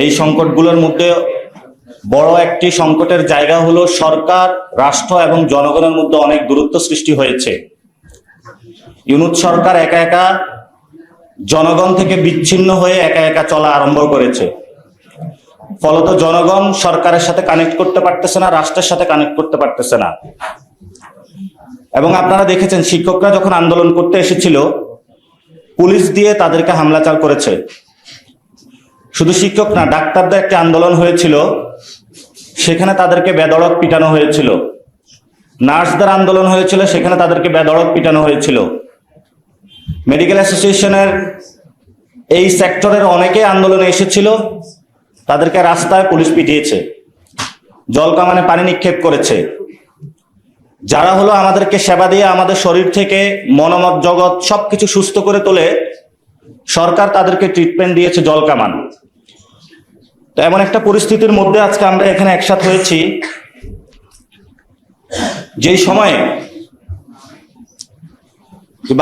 এই সংকটগুলোর মধ্যে বড় একটি সংকটের জায়গা হলো সরকার, রাষ্ট্র এবং জনগণের মধ্যে অনেক দূরত্ব সৃষ্টি হয়েছে। ইউনুস সরকার একা একা জনগণ থেকে বিচ্ছিন্ন হয়ে একা একা চলা আরম্ভ করেছে। ফলত জনগণ সরকারের সাথে কানেক্ট করতে পারতেছে না, রাষ্ট্রের সাথে কানেক্ট করতে পারতেছে না। এবং আপনারা দেখেছেন, শিক্ষকরা যখন আন্দোলন করতে এসেছিল, পুলিশ দিয়ে তাদেরকে হামলাচার করেছে। শুধু শিক্ষক না, ডাক্তারদের একটা আন্দোলন হয়েছিল। সেখানে তাদেরকে বেদড়ক পিটানো হয়েছিল। নার্সদের আন্দোলন হয়েছিল, সেখানে তাদেরকে বেদড়ক পিটানো হয়েছিল। মেডিকেল অ্যাসোসিয়েশনের এই সেক্টরের অনেকে আন্দোলনে এসেছিল। তাদেরকে রাস্তায় পুলিশ পিটিয়েছে। জলকামানে পানি নিক্ষেপ করেছে। যারা হলো আমাদেরকে সেবা দিয়ে আমাদের শরীর থেকে মনোমত জগৎ সবকিছু সুস্থ করে তোলে, সরকার তাদেরকে ট্রিটমেন্ট দিয়েছে জলকামান তো এমন একটা পরিস্থিতির মধ্যে আজকে আমরা এখানে একসাথ হয়েছি। যেই সময়ে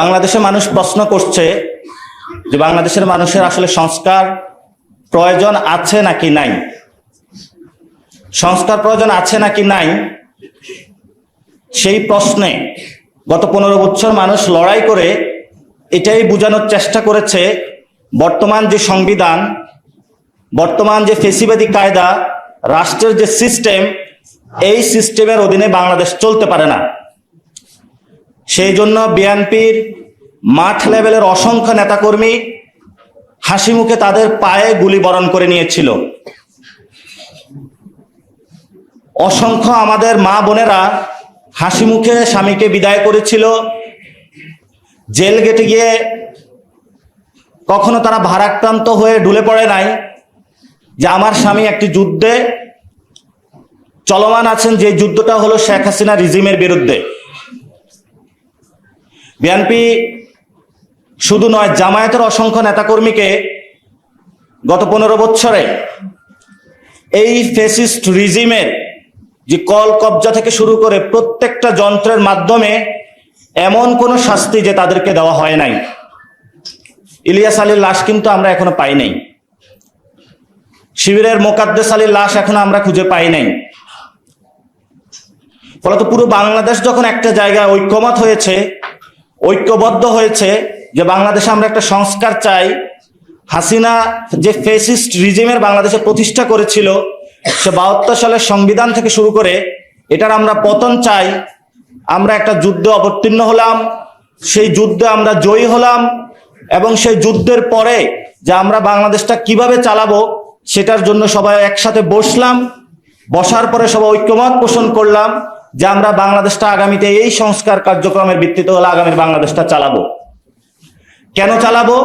বাংলাদেশের মানুষ প্রশ্ন করছে যে বাংলাদেশের মানুষের আসলে সংস্কার প্রয়োজন আছে নাকি নাই? সংস্কার প্রয়োজন আছে নাকি নাই? সেই প্রশ্নে গত পনেরো বছর মানুষ লড়াই করে এটাই বোঝানোর চেষ্টা করেছে, বর্তমান যে সংবিধান বর্তমান যে ফেসিবাদী কায়দা, রাষ্ট্রের যে সিস্টেম এই সিস্টেমের অধীনে বাংলাদেশ চলতে পারে না। সেই জন্য বিএনপির মাঠ লেভেলের অসংখ্য নেতাকর্মী হাসি মুখে তাদের পায়ে গুলি বরণ করে নিয়েছিল। অসংখ্য আমাদের মা বোনেরা হাসি মুখে স্বামীকে বিদায় করেছিল। জেল গেটে গিয়ে কখনো তারা ভারাক্রান্ত হয়ে ঢুলে পড়ে নাই। যে আমার স্বামী একটি যুদ্ধে চলমান আছেন, যে যুদ্ধটা হলো শেখ হাসিনা রিজিমের বিরুদ্ধে। বিএনপি শুধু নয়, জামায়াতের অসংখ্য নেতাকর্মীকে গত পনেরো বছরে এই ফেসিস্ট রিজিমের যে কল কবজা থেকে শুরু করে প্রত্যেকটা যন্ত্রের মাধ্যমে এমন কোনো শাস্তি যে তাদেরকে দেওয়া হয় নাই। ইলিয়াস আলীর লাশ কিন্তু আমরা এখনও পাই নাই। শিবিরের মোকাদ্দেস আলীর লাশ এখনও আমরা খুঁজে পাই নাই। ফলত পুরো বাংলাদেশ যখন একটা জায়গায় ঐক্যমত হয়েছে, ঐক্যবদ্ধ হয়েছে যে বাংলাদেশে আমরা একটা সংস্কার চাই, হাসিনা যে ফেসিস্ট রিজিমের বাংলাদেশে প্রতিষ্ঠা করেছিল, সে বাহাত্তর সালের সংবিধান থেকে শুরু করে এটার আমরা পতন চাই, আমরা একটা যুদ্ধে অবতীর্ণ হলাম, সেই যুদ্ধে আমরা জয়ী হলাম এবং সেই যুদ্ধের পরে যে আমরা বাংলাদেশটা কীভাবে চালাবো সেটার জন্য সবাই একসাথে বসলাম। বসার পরে সবাই ঐক্যমত পোষণ করলাম যে আমরা বাংলাদেশটা আগামীতে এই সংস্কার কার্যক্রমের ভিত্তিতে হলে আগামীর বাংলাদেশটা চালাবো। কেন চালাবো?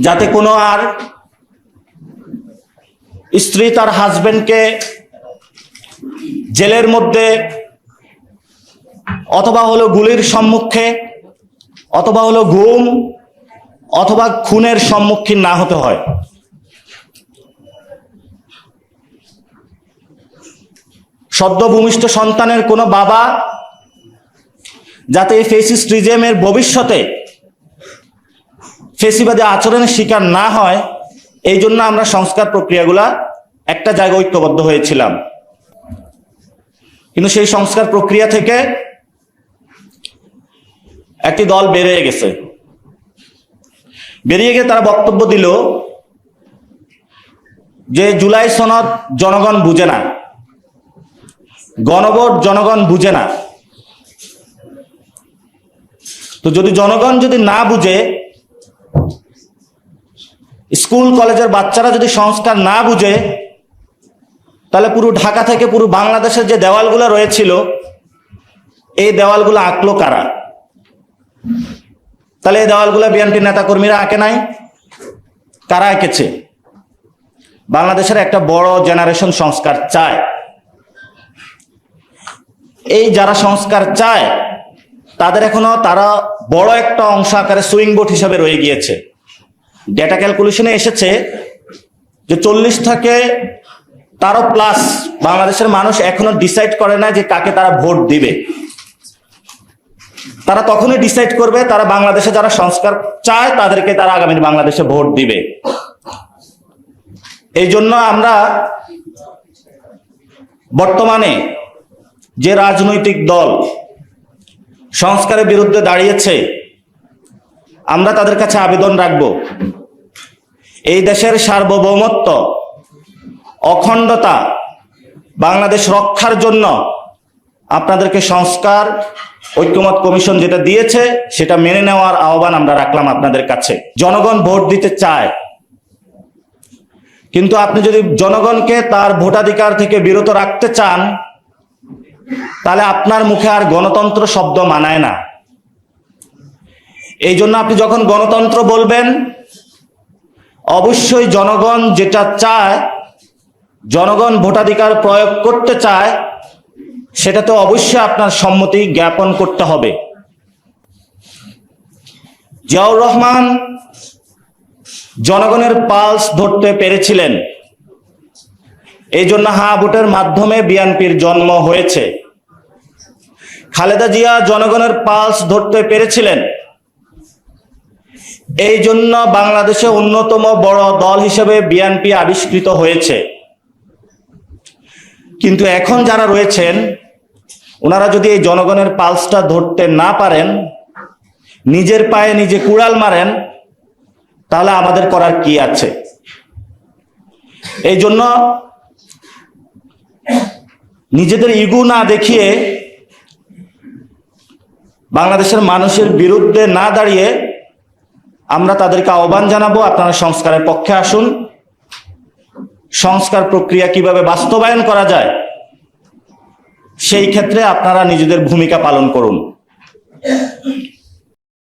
যাতে কোনো আর স্ত্রী তার হাজবেন্ডকে জেলের মধ্যে অথবা হলো গুলির সম্মুখে অথবা হলো ঘুম অথবা খুনের সম্মুখীন না হতে হয়। সদ্য ভূমিষ্ঠ সন্তানের কোনো বাবা যাতে এই ফেসিস্ট রিজেমের ভবিষ্যতে ফেসিবাদী আচরণের শিকার না হয়, এই জন্য আমরা সংস্কার প্রক্রিয়াগুলা একটা জায়গায় ঐক্যবদ্ধ হয়েছিলাম। কিন্তু সেই সংস্কার প্রক্রিয়া থেকে একটি দল বেরিয়ে গেছে। বেরিয়ে গিয়ে তারা বক্তব্য দিল যে জুলাই সনদ জনগণ বুঝে না। গণভোট জনগণ বুঝে না। তো যদি জনগণ যদি না বুঝে, স্কুল, কলেজের বাচ্চারা যদি সংস্কার না বুঝে, তাহলে পুরো ঢাকা থেকে পুরো বাংলাদেশের যে দেওয়ালগুলো রয়েছিল, এই দেওয়ালগুলো আঁকলো কারা? তাহলে এই দেওয়ালগুলো বিএনপি নেতাকর্মীরা আঁকে নাই? কারা এঁকেছে? বাংলাদেশের একটা বড় জেনারেশন সংস্কার চায়। এই যারা সংস্কার চায়, তাদের এখনও তারা বড় একটা অংশ আকারে সুইং বোর্ড হিসাবে রয়ে গিয়েছে। ডেটা ক্যালকুলেশনে এসেছে যে চল্লিশ থেকে তারও প্লাস বাংলাদেশের মানুষ এখনও ডিসাইড করে না যে কাকে তারা ভোট দিবে। তারা তখনই ডিসাইড করবে, তারা বাংলাদেশে যারা সংস্কার চায়, তাদেরকে তারা আগামী বাংলাদেশে ভোট দিবে। এই জন্য আমরা বর্তমানে যে রাজনৈতিক দল সংস্কারের বিরুদ্ধে দাঁড়িয়েছে, আমরা তাদের কাছে আবেদন রাখব। এই দেশের সার্বভৌমত্ব, অখণ্ডতা, বাংলাদেশ রক্ষার জন্য আপনাদেরকে সংস্কার, ঐক্যমত কমিশন যেটা দিয়েছে, সেটা মেনে নেওয়ার আহ্বান আমরা রাখলাম আপনাদের কাছে। জনগণ ভোট দিতে চায়। কিন্তু আপনি যদি জনগণকে তার ভোটাধিকার থেকে বিরত রাখতে চান তাহলে আপনার মুখে আর গণতন্ত্র শব্দ মানায় না। এই জন্য আপনি যখন গণতন্ত্র বলবেন, অবশ্যই জনগণ যেটা চায়, জনগণ ভোটাধিকার প্রয়োগ করতে চায়, সেটা তো অবশ্যই আপনার সম্মতি জ্ঞাপন করতে হবে। জিয়াউর রহমান জনগণের পালস ধরতে পেরেছিলেন। এই জন্য হা ভোটের মাধ্যমে বিএনপির জন্ম হয়েছে। খালেদা জিয়া জনগণের পালস ধরতে পেরেছিলেন। এই জন্য বাংলাদেশে অন্যতম বড় দল হিসেবে বিএনপি আবিষ্কৃত হয়েছে। কিন্তু এখন যারা রয়েছেন, ওনারা যদি এই জনগণের পালসটা ধরতে না পারেন, নিজের পায়ে নিজে কুড়াল মারেন, তাহলে আমাদের করার কি আছে? এই জন্য নিজেদের ইগু না দেখিয়ে বাংলাদেশের মানুষের বিরুদ্ধে না দাঁড়িয়ে আমরা তাদেরকে আহ্বান জানাব। আপনারা সংস্কারের পক্ষে আসুন। সংস্কার প্রক্রিয়া কীভাবে বাস্তবায়ন করা যায়, সেই ক্ষেত্রে আপনারা নিজেদের ভূমিকা পালন করুন।